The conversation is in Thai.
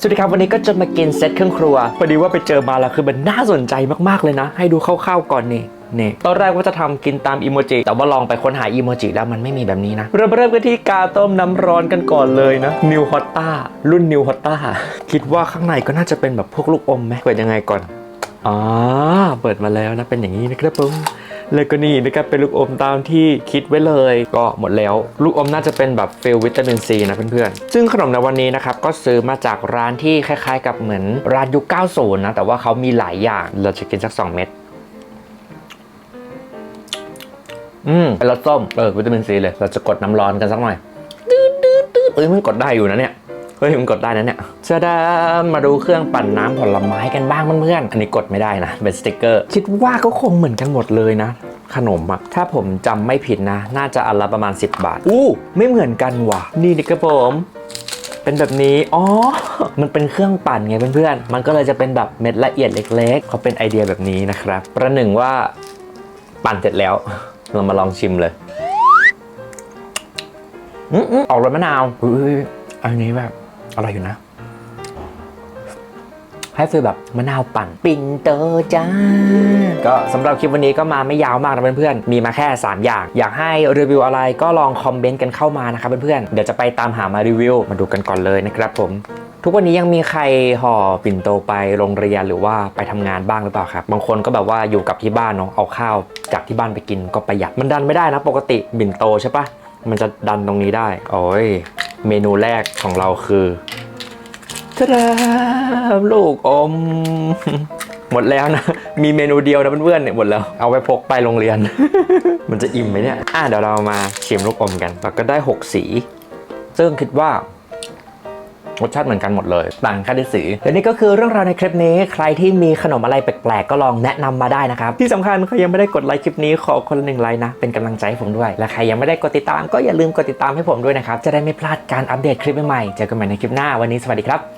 สวัสดีครับวันนี้ก็จะมากินเซตเครื่องครัวพอดีว่าไปเจอมาแล้วคือมันน่าสนใจมากๆเลยนะ ให้ดูคร่าวๆก่อนนี่นี่ตอนแรกว่าจะทำกินตามอีโมจิแต่ว่าลองไปค้นหาอีโมจิแล้วมันไม่มีแบบนี้นะ เริ่มเริ่มกันที่กาต้มน้ำร้อนกันก่อนเลยนะนิวฮอตต้ารุ่นนิวฮอตต้าคิดว่าข้างในก็น่าจะเป็นแบบพวกลูกอมไหมเปิดยังไงก่อนอ๋อเปิดมาแล้วนะเป็นอย่างนี้นะครับผม แล้วก็นี่นะครับเป็นลูกอมตามที่คิดไว้เลย ก็หมดแล้ว ลูกอมน่าจะเป็นแบบฟิลวิตามินซีนะเพื่อนๆ ซึ่งขนมในวันนี้นะครับก็ซื้อมาจากร้านที่คล้ายๆ กับเหมือนร้านยุค 90 นะ แต่ว่าเขามีหลายอย่างเราจะกินสัก 2 เม็ดอืมเป็นรสส้มเออวิตามินซีเลย เราจะกดน้ำร้อนกันสักหน่อยดืดดืดดืดเอ้ยมันกดได้อยู่นะเนี่ย เฮ้ยมันกดได้นะเนี่ยจะได้มาดูเครื่องปั่นน้ำผลไม้กันบ้างเพื่อนๆอันนี้กดไม่ได้นะเป็นสติกเกอร์ คิดว่าก็คงเหมือนกันหมดเลยนะ ขนมอะถ้าผมจำไม่ผิดนะ น่าจะอันละประมาณ 10 บาท อู้ ไม่เหมือนกันว่ะ นี่นี่ครับผมเป็นแบบนี้ อ๋อ มันเป็นเครื่องปั่นไงเพื่อนๆ มันก็เลยจะเป็นแบบเม็ดละเอียดเล็กๆ เขาเป็นไอเดียแบบนี้นะครับ ประหนึ่งว่าปั่นเสร็จแล้ว เรามาลองชิมเลยอืมอมออกรสมะนาวอุ้ยอันนี้แบบ อร่อยอยู่นะ ให้ฟีลแบบมะนาวปั่น ปิ่นเตอร์จ้า ก็สำหรับคลิปวันนี้ก็มาไม่ยาวมากนะเพื่อนๆ มีมาแค่ 3 อย่าง อยากให้รีวิวอะไรก็ลองคอมเมนต์กันเข้ามานะครับเพื่อนๆ เดี๋ยวจะไปตามหามารีวิว มาดูกันก่อนเลยนะครับผมทุกวันนี้ยังมีใครห่อปิ่นโตไปโรงเรียนหรือว่าไปทำงานบ้างหรือเปล่าครับ บางคนก็แบบว่าอยู่กับที่บ้านเนาะเอาข้าวจากที่บ้านไปกินก็ประหยัดมันดันไม่ได้นะ ปกติปิ่นโตใช่ปะมันจะดันตรงนี้ได้ โอ้ย เมนูแรกของเราคือตราลูกอม หมดแล้วนะ มีเมนูเดียวนะเพื่อนๆเนี่ยหมดแล้ว เอาไปพกไปโรงเรียน มันจะอิ่มไหมเนี่ย อะเดี๋ยวเรามาชิมลูกอมกันเราก็ได้ 6 สี ซึ่งคิดว่า รสชาติเหมือนกันหมดเลย ต่างแค่ที่สีและนี่ก็คือเรื่องราวในคลิปนี้ใครที่มีขนมอะไรแปลกๆ ก็ลองแนะนำมาได้นะครับ ที่สำคัญใครยังไม่ได้กดไลค์คลิปนี้ขอคนละหนึ่งไลค์นะ เป็นกำลังใจให้ผมด้วย และใครยังไม่ได้กดติดตามก็อย่าลืมกดติดตามให้ผมด้วยนะครับจะได้ไม่พลาดการอัปเดตคลิปใหม่ๆเจอกันใหม่ในคลิปหน้าวันนี้สวัสดีครับ